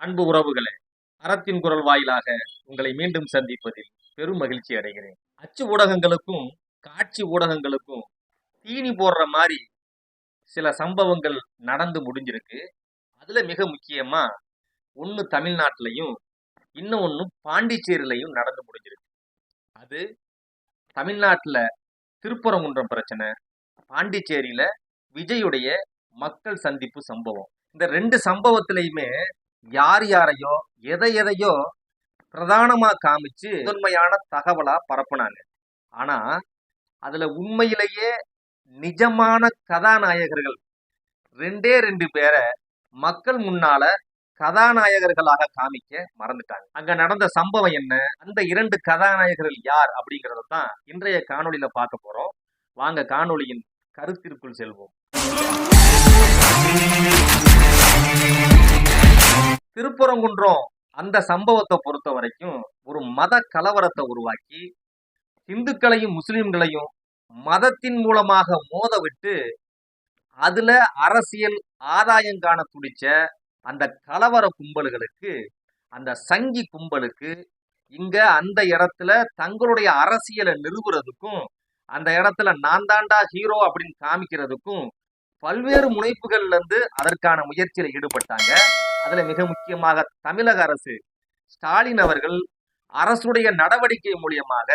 அன்பு உறவுகளே அறத்தின் குரல் வாயிலாக உங்களை மீண்டும் சந்திப்பதில் பெரும் மகிழ்ச்சி அடைகிறேன். அச்சு ஊடகங்களுக்கும் காட்சி ஊடகங்களுக்கும் தீனி போடுற மாதிரி சில சம்பவங்கள் நடந்து முடிஞ்சிருக்கு. அதுல மிக முக்கியமா ஒன்று தமிழ்நாட்டிலையும் இன்னும் ஒன்று பாண்டிச்சேரியிலையும் நடந்து முடிஞ்சிருக்கு. அது தமிழ்நாட்டில் திருப்பரங்குன்றம் பிரச்சனை பாண்டிச்சேரியில விஜயுடைய மக்கள் சந்திப்பு சம்பவம். இந்த ரெண்டு சம்பவத்திலையுமே யார் யாரையோ எதை எதையோ பிரதானமா காமிச்சு முதன்மையான தகவலா பரப்புனாங்க. ஆனா அதுல உண்மையிலேயே நிஜமான கதாநாயகர்கள் ரெண்டே ரெண்டு பேரை மக்கள் முன்னால கதாநாயகர்களாக காமிக்க மறந்துட்டாங்க. அங்க நடந்த சம்பவம் என்ன? அந்த இரண்டு கதாநாயகர்கள் யார் அப்படிங்கறத தான் இன்றைய காணொலியில பார்க்க போறோம். வாங்க காணொலியின் கருத்திற்குள் செல்வோம். திருப்பரங்குன்றம் அந்த சம்பவத்தை பொறுத்த வரைக்கும் ஒரு மத கலவரத்தை உருவாக்கி இந்துக்களையும் முஸ்லிம்களையும் மதத்தின் மூலமாக மோத விட்டு அதுல அரசியல் ஆதாயம் காண துடிச்ச அந்த கலவர கும்பல்களுக்கு அந்த சங்கி கும்பலுக்கு இங்க அந்த இடத்துல தங்களுடைய அரசியலை நிறுவுறதுக்கும் அந்த இடத்துல நான் தாண்டா ஹீரோ அப்படின்னு காமிக்கிறதுக்கும் பல்வேறு முனைப்புகள்ல இருந்து அதற்கான முயற்சியில ஈடுபட்டாங்க. அதுல மிக முக்கியமாக தமிழக அரசு ஸ்டாலின் அவர்கள் அரசுடைய நடவடிக்கை மூலியமாக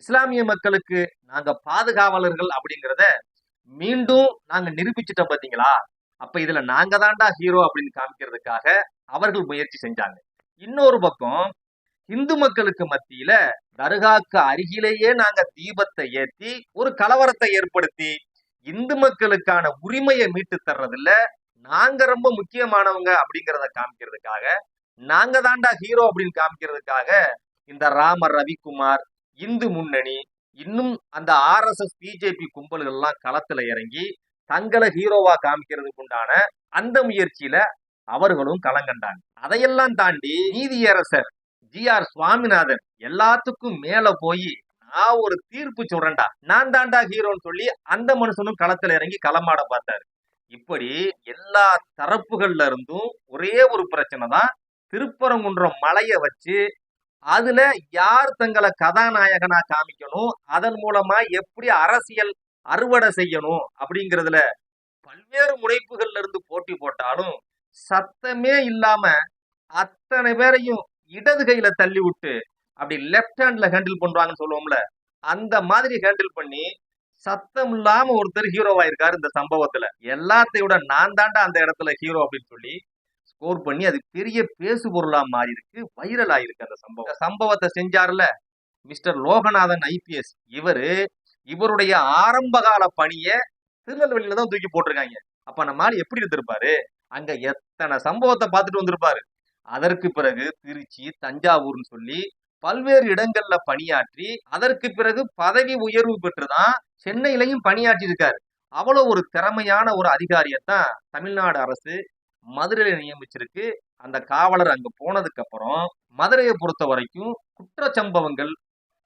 இஸ்லாமிய மக்களுக்கு நாங்க பாதுகாவலர்கள் அப்படிங்கிறத மீண்டும் நாங்க நிரூபிச்சிட்டோம் பாத்தீங்களா? அப்ப இதுல நாங்க தாண்டா ஹீரோ அப்படின்னு காமிக்கிறதுக்காக அவர்கள் முயற்சி செஞ்சாங்க. இன்னொரு பக்கம் இந்து மக்களுக்கு மத்தியில தர்காக்கு அருகிலேயே நாங்க தீபத்தை ஏத்தி ஒரு கலவரத்தை ஏற்படுத்தி இந்து மக்களுக்கான உரிமையை மீட்டு தர்றதுல நாங்க ரொம்ப முக்கியமானவங்க அப்படிங்கிறத காமிக்கிறதுக்காக நாங்க தாண்டா ஹீரோ அப்படின்னு காமிக்கிறதுக்காக இந்த ராமர் ரவிக்குமார் இந்து முன்னணி இன்னும் அந்த ஆர்எஸ்எஸ் பிஜேபி கும்பல்கள் எல்லாம் களத்துல இறங்கி தங்களை ஹீரோவா காமிக்கிறதுக்கு உண்டான அந்த முயற்சியில அவர்களும் களங்கண்டாங்க அதையெல்லாம் தாண்டி நீதியரசர் ஜி ஆர் சுவாமிநாதன் எல்லாத்துக்கும் மேல போய் நான் ஒரு தீர்ப்பு சொல்றேன்டா. நான் தாண்டா ஹீரோன்னு சொல்லி அந்த மனுஷனும் களத்துல இறங்கி களமாட பார்த்தாரு. இப்படி எல்லா தரப்புகள்ல இருந்தும் ஒரே ஒரு பிரச்சனை தான். திருப்பரங்குன்றம் மலையை வச்சு அதுல யார் தங்களை கதாநாயகனா காமிக்கணும்? அதன் மூலமா எப்படி அரசியல் அறுவடை செய்யணும்? அப்படிங்கிறதுல பல்வேறு முனைப்புகள்ல இருந்து போட்டி போட்டாலும் சத்தமே இல்லாம அத்தனை பேரையும் இடது கையில தள்ளி விட்டு அப்படி லெஃப்ட் ஹேண்ட்ல ஹேண்டில் பண்றாங்கன்னு சொல்லுவோம்ல அந்த மாதிரி ஹேண்டில் பண்ணி சத்தம் இல்லாம ஒருத்தர் ஹீரோவா இருக்காரு இந்த சம்பவத்துல. எல்லாத்தையோட நான் தாண்டா அந்த இடத்துல ஹீரோ அப்படின்னு சொல்லி ஸ்கோர் பண்ணி அது பெரிய பேசு பொருளா மாறி இருக்கு வைரல் ஆயிருக்கு அந்த சம்பவம். சம்பவத்தை செஞ்சார்ல மிஸ்டர் லோகநாதன் ஐபிஎஸ். இவரு இவருடைய ஆரம்ப கால பணிய திருநெல்வேலியில தான் தூக்கி போட்டிருக்காங்க. அப்ப நம்ம ஆள் எப்படி இருந்திருப்பாரு? அங்க எத்தனை சம்பவத்தை பார்த்துட்டு வந்திருப்பாரு? அதற்கு பிறகு திருச்சி தஞ்சாவூர்னு சொல்லி பல்வேறு இடங்கள்ல பணியாற்றி அதற்கு பிறகு பதவி உயர்வு பெற்றுதான் சென்னையிலையும் பணியாற்றி இருக்காரு அவ்வளவு ஒரு திறமையான ஒரு அதிகாரியத்தான் தமிழ்நாடு அரசு மதுரையில நியமிச்சிருக்கு. அந்த காவலர் அங்க போனதுக்கு அப்புறம் மதுரையை பொறுத்த வரைக்கும் குற்றச்சம்பவங்கள்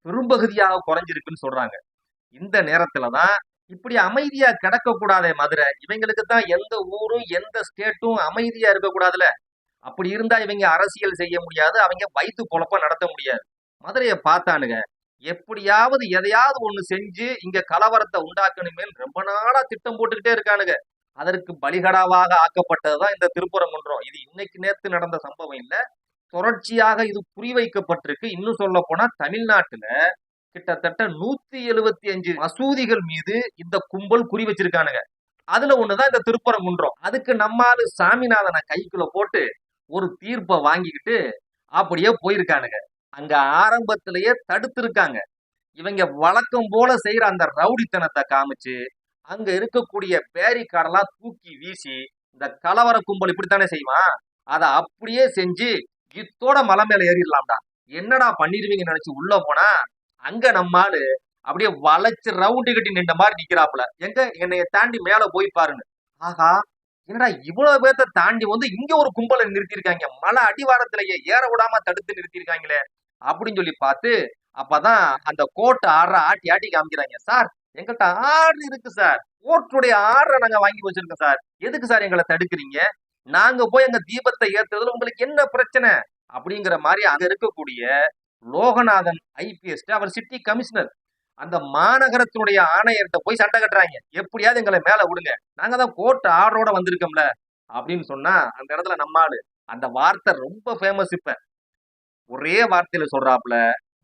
பெரும்பகுதியாக குறைஞ்சிருக்குன்னு சொல்றாங்க. இந்த நேரத்துலதான் இப்படி அமைதியா கிடக்க கூடாதே மதுரை. இவங்களுக்கு தான் எந்த ஊரும் எந்த ஸ்டேட்டும் அமைதியா இருக்க கூடாதுல அப்படி இருந்தா இவங்க அரசியல் செய்ய முடியாது அவங்க வயிற்று பொழப்ப நடத்த முடியாது. மதுரையை பார்த்தானுங்க. எப்படியாவது எதையாவது ஒண்ணு செஞ்சு இங்க கலவரத்தை உண்டாக்கணுமே ரொம்ப நாளா திட்டம் போட்டுக்கிட்டே இருக்கானுங்க. அதற்கு பலிகடாவாக ஆக்கப்பட்டதுதான் இந்த திருப்பரங்குன்றம். இது இன்னைக்கு நேத்து நடந்த சம்பவம் இல்லை. தொடர்ச்சியாக இது குறிவைக்கப்பட்டிருக்கு. இன்னும் சொல்ல போனா தமிழ்நாட்டுல கிட்டத்தட்ட நூத்தி எழுபத்தி அஞ்சு மசூதிகள் மீது இந்த கும்பல் குறி வச்சிருக்கானுங்க. அதுல ஒண்ணுதான் இந்த திருப்பரங்குன்றம். அதுக்கு நம்மாலு சாமிநாதனை கைக்குள்ள போட்டு ஒரு தீர்ப்பை வாங்கிக்கிட்டு அப்படியே போயிருக்கானுங்க. அங்க ஆரம்பத்திலேயே தடுத்திருக்காங்க. இவங்க வழக்கம் போல செய்யற அந்த ரவுடித்தனத்தை காமிச்சு அங்க இருக்கக்கூடிய பேரிக்காடெல்லாம் தூக்கி வீசி இந்த கலவர கும்பல் இப்படித்தானே செய்வான்? அதை அப்படியே செஞ்சு இத்தோட மலை மேல ஏறிடலாம்டா. என்னடா பண்ணிடுவீங்கன்னு நினைச்சு உள்ள போனா அங்க நம்மாலு அப்படியே வளைச்சு ரவுண்டு கட்டி நின்ற மாதிரி நிக்கிறாப்புல. எங்க? என்னைய தாண்டி மேல போய் பாருங்க ஆகா என்னடா இவ்வளவு பேர்த்த தாண்டி வந்து இங்க ஒரு கும்பலை நிறுத்திருக்காங்க மலை அடிவாரத்திலேயே ஏற விடாம தடுத்து நிறுத்திருக்காங்களே அப்படின்னு சொல்லி பார்த்து அப்பதான் அந்த கோட்டை ஆடுற ஆட்டி ஆட்டி காமிக்கிறாங்க. சார் எங்கள்கிட்ட ஆறு இருக்கு சார். கோர்ட்டுடைய ஆர்டரை நாங்க வாங்கி வச்சிருக்கோம் சார். எதுக்கு சார் எங்களை தடுக்கிறீங்க? நாங்க போய் அங்க தீபத்தை ஏத்துறதுல உங்களுக்கு என்ன பிரச்சனை? அப்படிங்கிற மாதிரி அங்க இருக்கக்கூடிய லோகநாதன் ஐபிஎஸ் அவர் சிட்டி கமிஷனர். அந்த மாநகரத்தினுடைய ஆணையர்கிட்ட போய் சண்டை கட்டுறாங்க. எப்படியாவது எங்களை மேல விடுங்க. நாங்க தான் கோர்ட் ஆர்டரோட வந்திருக்கோம்ல அப்படின்னு சொன்னா அந்த இடத்துல நம்ம ஆளு. அந்த வார்த்தை ரொம்ப ஃபேமஸ் இப்ப. ஒரே வார்த்தையில சொல்றாப்புல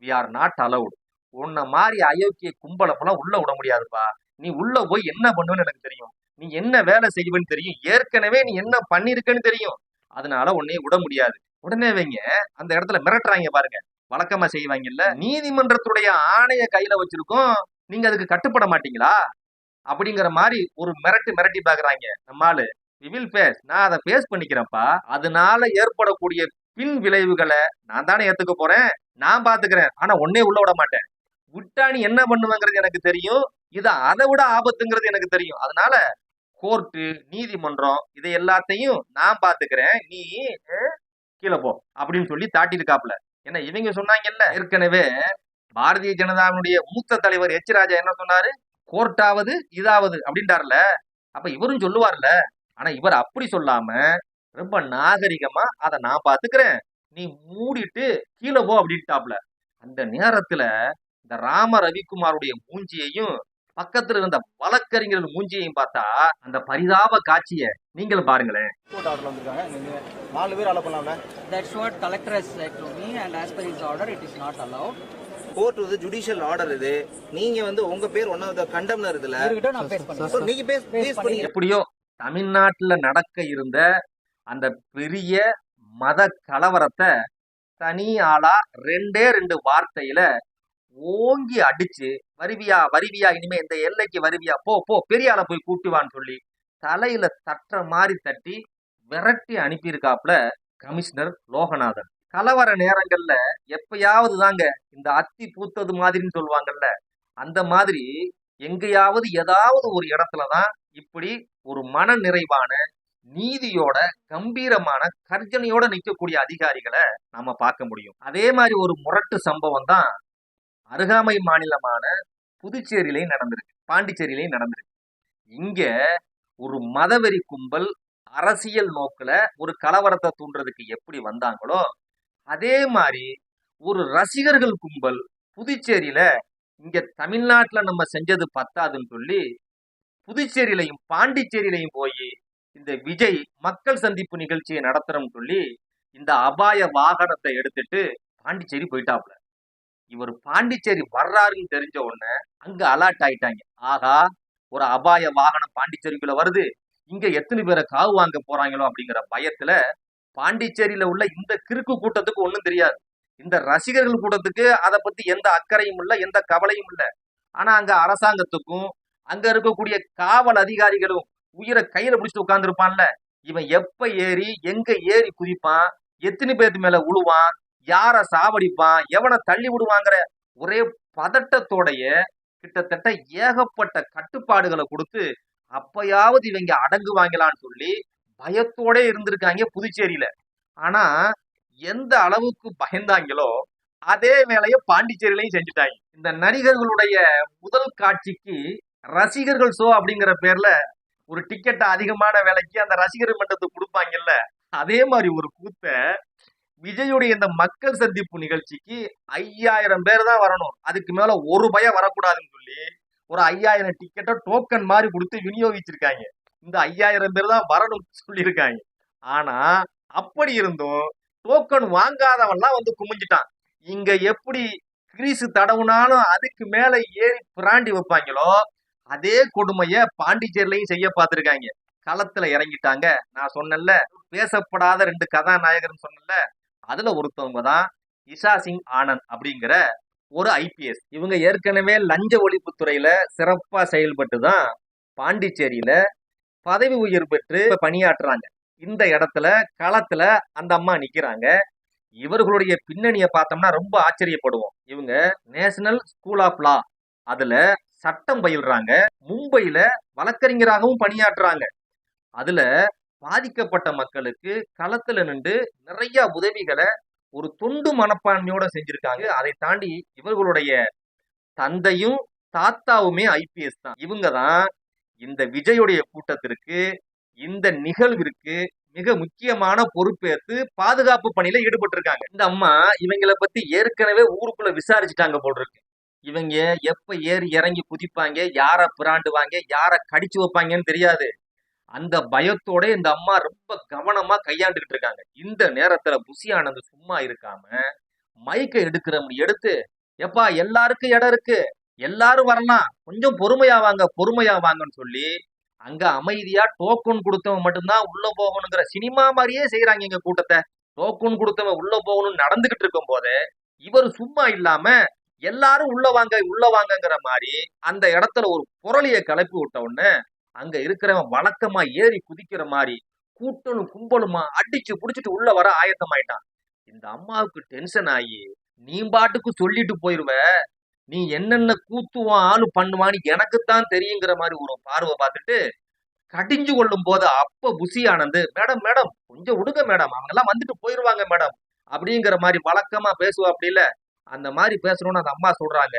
வி ஆர் நாட் அலவுட் உன்னை மாதிரி அயோக்கிய கும்பலப்பெல்லாம் உள்ள விட முடியாதுப்பா. நீ உள்ள போய் என்ன பண்ணுவேன்னு எனக்கு தெரியும். நீ என்ன வேலை செய்வேன்னு தெரியும். ஏற்கனவே நீ என்ன பண்ணிருக்கன்னு தெரியும். அதனால உன்னைய விட முடியாது. உடனே வைங்க அந்த இடத்துல மிரட்டுறாங்க பாருங்க. வழக்கமா செய்வாங்கல்ல? நீதிமன்றத்துடைய ஆணைய கையில வச்சிருக்கோம். நீங்க அதுக்கு கட்டுப்பட மாட்டீங்களா? அப்படிங்கிற மாதிரி ஒரு மிரட்டு மிரட்டி பாக்குறாங்க. நம்மாலு வில் ஃபேஸ் நான் அதை ஃபேஸ் பண்ணிக்கிறேன்ப்பா. அதனால ஏற்படக்கூடிய பின் விளைவுகளை நான் தானே ஏத்துக்க போறேன். நான் பாத்துக்கிறேன். ஆனா ஒன்னே உள்ள விட மாட்டேன். விட்டா நீ என்ன பண்ணுவேங்கிறது எனக்கு தெரியும். இது அதை விட ஆபத்துங்கிறது எனக்கு தெரியும். அதனால கோர்ட்டு நீதிமன்றம் இதை எல்லாத்தையும் நான் பாத்துக்கிறேன். நீ கீழே போ. அப்படின்னு சொல்லி தாட்டிருக்காப்ல ஏன்னா இவங்க சொன்னாங்கல்ல? ஏற்கனவே பாரதிய ஜனதாவினுடைய மூத்த தலைவர் எச் ராஜா என்ன சொன்னாரு? கோர்ட்டாவது இதாவது அப்படின்ட்டார்ல அப்ப இவரும் சொல்லுவார்ல. ஆனா இவர் அப்படி சொல்லாம ரொம்ப நாகரிகமா அதை நான் பாத்துக்கிறேன். நீ மூடிட்டு கீழே போ அப்படின்ட்டாப்ல. அந்த நேரத்துல இந்த ராம ரவிக்குமாருடைய மூஞ்சியையும் பக்கத்துல இருந்த வழக்கறிஞர்கள் மூஞ்சியையும் பார்த்தா அந்த பரிதாப காட்சிய நீங்களும் பாருங்களேன். ஆர்டர் நாலு பேர் அலோ பண்ணலாம்ல? That's what collector has said to me, and as per his order, it is not allowed. Court வந்து ஜுடிஷியல் ஆர்டர் இது. நீங்க வந்து உங்க பேர் ஒன் ஆஃப் த கண்டம்னர் இதுல. நீங்க பேஸ் பேஸ் பண்ணீங்க. எப்படியோ தமிழ்நாட்டுல நடக்க இருந்த அந்த பெரிய மத கலவரத்தை தனி ஆளா ரெண்டே ரெண்டு வார்த்தையில ஓங்கி அடிச்சு வருவியா வருவியா இனிமே இந்த எல்லைக்கு வருவியா போ போ பெரியால போய் கூட்டுவான்னு சொல்லி தலையில தட்டுற மாதிரி தட்டி விரட்டி அனுப்பியிருக்காப்ல கமிஷனர் லோகநாதன். கலவர நேரங்கள்ல எப்பயாவது தாங்க இந்த அத்தி பூத்தது மாதிரின்னு சொல்லுவாங்கல்ல அந்த மாதிரி எங்கேயாவது ஏதாவது ஒரு இடத்துலதான் இப்படி ஒரு மன நிறைவான நீதியோட கம்பீரமான கர்ஜனையோட நிற்கக்கூடிய அதிகாரிகளை நாம பார்க்க முடியும். அதே மாதிரி ஒரு முரட்டு சம்பவம் தான் அருகாமை மாநிலமான புதுச்சேரியிலையும் நடந்திருக்கு. பாண்டிச்சேரியிலையும் நடந்திருக்கு. இங்க ஒரு மதவெறி கும்பல் அரசியல் நோக்கில் ஒரு கலவரத்தை தூண்டுறதுக்கு எப்படி வந்தாங்களோ அதே மாதிரி ஒரு ரசிகர்கள் கும்பல் புதுச்சேரியில இங்க தமிழ்நாட்டுல நம்ம செஞ்சது பத்தாதுன்னு சொல்லி புதுச்சேரியிலையும் பாண்டிச்சேரியிலையும் போய் இந்த விஜய் மக்கள் சந்திப்பு நிகழ்ச்சியை நடத்துறோம்னு சொல்லி இந்த அபாய வாகனத்தை எடுத்துட்டு பாண்டிச்சேரி போயிட்டாப்ல. இவர் பாண்டிச்சேரி வர்றாருன்னு தெரிஞ்ச உடனே அங்க அலர்ட் ஆயிட்டாங்க. ஆகா ஒரு அபாய வாகனம் பாண்டிச்சேரிக்குள்ள வருது. இங்க எத்தனை பேரை காவு வாங்க போறாங்களோ அப்படிங்கிற பயத்துல பாண்டிச்சேரியில உள்ள இந்த கிறுக்கு கூட்டத்துக்கு ஒண்ணும் தெரியாது. இந்த ரசிகர்கள் கூட்டத்துக்கு அதை பத்தி எந்த அக்கறையும் இல்ல எந்த கவலையும் இல்லை. ஆனா அங்க அரசாங்கத்துக்கும் அங்க இருக்கக்கூடிய காவல் அதிகாரிகளும் உயிரை கையில பிடிச்சிட்டு உட்கார்ந்துருப்பான்ல. இவன் எப்ப ஏறி எங்க ஏறி குதிப்பான் எத்தனை பேர்த்து மேல உழுவான் யார சாவடிப்பான்? எவனை தள்ளி விடுவாங்கிற ஒரே பதட்டத்தோடைய கிட்டத்தட்ட ஏகப்பட்ட கட்டுப்பாடுகளை கொடுத்து அப்பயாவது இவங்க அடங்குவாங்களான்னு சொல்லி பயத்தோட இருந்திருக்காங்க புதுச்சேரியில. ஆனா எந்த அளவுக்கு பயந்தாங்களோ அதே வேலையை பாண்டிச்சேரியிலையும் செஞ்சுட்டாங்க. இந்த நடிகர்களுடைய முதல் காட்சிக்கு ரசிகர்கள் ஷோ அப்படிங்கிற பேர்ல ஒரு டிக்கெட் அதிகமான விலைக்கு அந்த ரசிகர் மன்றத்துக்கு கொடுப்பாங்கல்ல அதே மாதிரி ஒரு கூத்த விஜயுடைய இந்த மக்கள் சந்திப்பு நிகழ்ச்சிக்கு ஐயாயிரம் பேர் தான் வரணும். அதுக்கு மேல ஒரு பயம் வரக்கூடாதுன்னு சொல்லி ஒரு ஐயாயிரம் டிக்கெட்டை டோக்கன் மாதிரி கொடுத்து விநியோகிச்சிருக்காங்க. இந்த ஐயாயிரம் பேர் தான் வரணும்னு சொல்லியிருக்காங்க. ஆனா அப்படி இருந்தும் டோக்கன் வாங்காதவன்லாம் வந்து குமிஞ்சிட்டான். இங்க எப்படி கிரீசு தடவுனாலும் அதுக்கு மேல ஏறி பிராண்டி வைப்பாங்களோ அதே கொடுமைய பாண்டிச்சேரிலையும் செய்ய பார்த்துருக்காங்க. களத்துல இறங்கிட்டாங்க. நான் சொன்னேன்ல பேசப்படாத ரெண்டு கதாநாயகர்னு சொன்னேன்ல அதுல ஒருத்தவங்க தான் இஷா சிங் ஆனந்த் அப்படிங்கிற ஒரு ஐபிஎஸ். இவங்க ஏற்கனவே லஞ்ச ஒழிப்புத்துறையில சிறப்பா செயல்பட்டு தான் பாண்டிச்சேரியில பதவி உயர் பெற்று பணியாற்றுறாங்க. இந்த இடத்துல களத்துல அந்த அம்மா நிக்கிறாங்க. இவர்களுடைய பின்னணியை பார்த்தோம்னா ரொம்ப ஆச்சரியப்படுவோம். இவங்க நேஷனல் ஸ்கூல் ஆஃப் லா அதுல சட்டம் பயில்றாங்க. மும்பையில வழக்கறிஞராகவும் பணியாற்றுறாங்க. அதுல பாதிக்கப்பட்ட மக்களுக்கு களத்துல நின்று நிறைய உதவிகளை ஒரு தொண்டு மனப்பான்மையோட செஞ்சிருக்காங்க. அதை தாண்டி இவர்களுடைய தந்தையும் தாத்தாவுமே ஐபிஎஸ் தான். இவங்க தான் இந்த விஜயுடைய கூட்டத்திற்கு இந்த நிகழ்விற்கு மிக முக்கியமான பொறுப்பேற்று பாதுகாப்பு பணியில ஈடுபட்டு இருக்காங்க இந்த அம்மா இவங்களை பத்தி ஏற்கனவே ஊருக்குள்ள விசாரிச்சுட்டாங்க போல் இருக்கு இவங்க எப்ப ஏறி இறங்கி குதிப்பாங்க யார பிராண்டுவாங்க யார கடிச்சு வைப்பாங்கன்னு தெரியாது. அந்த பயத்தோட இந்த அம்மா ரொம்ப கவனமா கையாண்டுகிட்டு இருக்காங்க. இந்த நேரத்துல புசி ஆனந்த் சும்மா இருக்காம மைக்கை எடுக்கிறவங்க எடுத்து எப்பா எல்லாருக்கும் இடம் இருக்கு. எல்லாரும் வரலாம். கொஞ்சம் பொறுமையா வாங்க பொறுமையா வாங்கன்னு சொல்லி அங்க அமைதியா டோக்கன் கொடுத்தவன் மட்டும்தான் உள்ள போகணுங்கிற சினிமா மாதிரியே செய்யறாங்க எங்க கூட்டத்தை. டோக்கன் கொடுத்தவன் உள்ள போகணும்னு நடந்துகிட்டு இருக்கும் போது இவர் சும்மா இல்லாம எல்லாரும் உள்ள வாங்க உள்ள வாங்கங்கிற மாதிரி அந்த இடத்துல ஒரு புரளிய கிளப்பி விட்ட உடனே அங்க இருக்கிறவன் வழக்கமா ஏறி குதிக்கிற மாதிரி கூட்டலும் கும்பலுமா அடிச்சு புடிச்சிட்டு உள்ள வர ஆயத்தமாயிட்டான். இந்த அம்மாவுக்கு டென்ஷன் ஆகி நீ பாட்டுக்கு சொல்லிட்டு போயிருவ. நீ என்னென்ன கூத்துவான் ஆளு பண்ணுவான்னு எனக்குத்தான் தெரியுங்கிற மாதிரி ஒரு பார்வை பார்த்துட்டு கடிஞ்சு கொள்ளும் போது அப்ப புசி ஆனந்து மேடம் மேடம் கொஞ்சம் விடுங்க மேடம். அவங்க எல்லாம் வந்துட்டு போயிருவாங்க மேடம். அப்படிங்கிற மாதிரி வழக்கமா பேசுவா அப்படி இல்ல அந்த மாதிரி பேசணும்னு அந்த அம்மா சொல்றாங்க.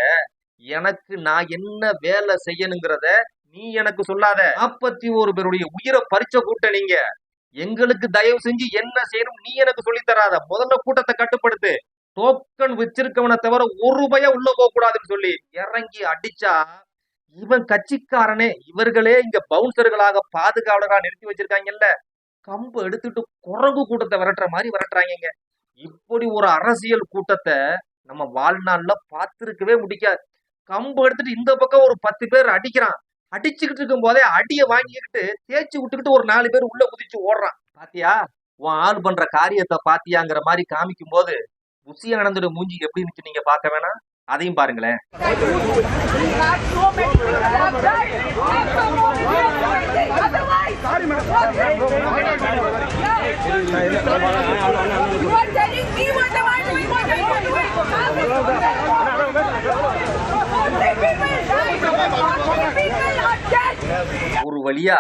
எனக்கு நான் என்ன வேலை செய்யணுங்கிறத நீ எனக்கு சொல்லாத. நாற்பத்தி ஒரு பேருடைய உயிரை பறிச்ச கூட்டம் நீங்க. எங்களுக்கு தயவு செஞ்சு என்ன செய்யணும் நீ எனக்கு சொல்லித் தராத. முதல்ல கூட்டத்தை கட்டுப்படுத்து. டோக்கன் வச்சிருக்கவனை தவிர ஒரு ரூபாயா உள்ள போக கூடாதுன்னு சொல்லி இறங்கி அடிச்சா இவன் கட்சிக்காரனே. இவர்களே இங்க பவுன்சர்களாக பாதுகாவலரா நிறுத்தி வச்சிருக்காங்கல்ல. கம்பு எடுத்துட்டு குரங்கு கூட்டத்தை விரட்டுற மாதிரி விரட்டுறாங்க இப்படி ஒரு அரசியல் கூட்டத்தை நம்ம வாழ்நாள்ல பார்த்துருக்கவே முடியாது கம்பு எடுத்துட்டு இந்த பக்கம் ஒரு பத்து பேர் அடிக்கிறான். அடிச்சுக்கிட்டு இருக்கும் போதே அடியை வாங்கிக்கிட்டு தேய்ச்சி விட்டுக்கிட்டு ஒரு நாலு பேர் உள்ள குதிச்சு ஓடுறான். பாத்தியா? உன் ஆள் பண்ற காரியத்தை பாத்தியாங்கிற மாதிரி காமிக்கும் போது புசி மூஞ்சி எப்படி இருந்துச்சு நீங்க பார்க்க வேணாம்? அதையும் பாருங்களேன். You வழியா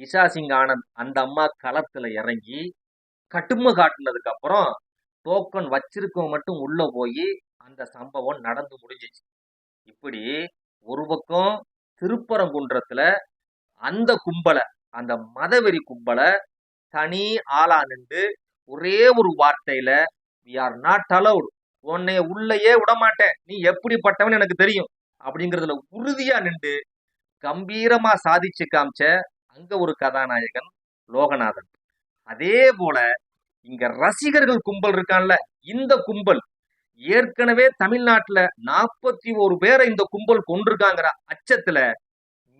இஷா சிங் ஆனந்த் அந்த அம்மா களத்துல இறங்கி கட்டுமை காட்டுனதுக்கு அப்புறம் டோக்கன் வச்சிருக்கவன் மட்டும் உள்ள போய் அந்த சம்பவம் நடந்து முடிஞ்சிச்சு. இப்படி ஒரு பக்கம் திருப்பரங்குன்றத்துல அந்த கும்பலை அந்த மதவெறி கும்பலை தனி ஆளா நின்று ஒரே ஒரு வார்த்தையில வி ஆர் நாட் அலவுட் உன்னைய உள்ளேயே விடமாட்டேன். நீ எப்படிப்பட்டவன் எனக்கு தெரியும். அப்படிங்கறதுல உறுதியா நின்று கம்பீரமா சாதிச்சு காமிச்ச அங்க ஒரு கதாநாயகன் லோகநாதன். அதே போல இங்க ரசிகர்கள் கும்பல் இருக்கான்ல இந்த கும்பல். ஏற்கனவே தமிழ்நாட்டுல நாற்பத்தி ஒரு பேரை இந்த கும்பல் கொண்டிருக்காங்கிற அச்சத்துல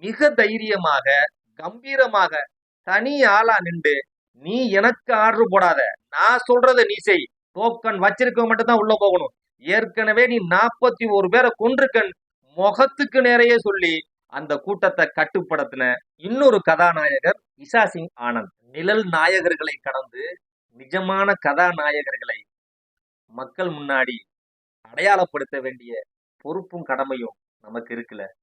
மிக தைரியமாக கம்பீரமாக தனி ஆளா நின்று நீ எனக்கு ஆர்டர் போடாத நான் சொல்றத நீ செய். டோக்கன் வச்சிருக்க மட்டும் தான் உள்ள போகணும். ஏற்கனவே நீ நாற்பத்தி ஒரு பேரை கொண்டிருக்கன் முகத்துக்கு நேரையே சொல்லி அந்த கூட்டத்தை கட்டுப்படுத்தின இன்னொரு கதாநாயகர் இஷா சிங் ஆனந்த். நிழல் நாயகர்களை கடந்து நிஜமான கதாநாயகர்களை மக்கள் முன்னாடி அடையாளப்படுத்த வேண்டிய பொறுப்பும் கடமையும் நமக்கு இருக்குல்ல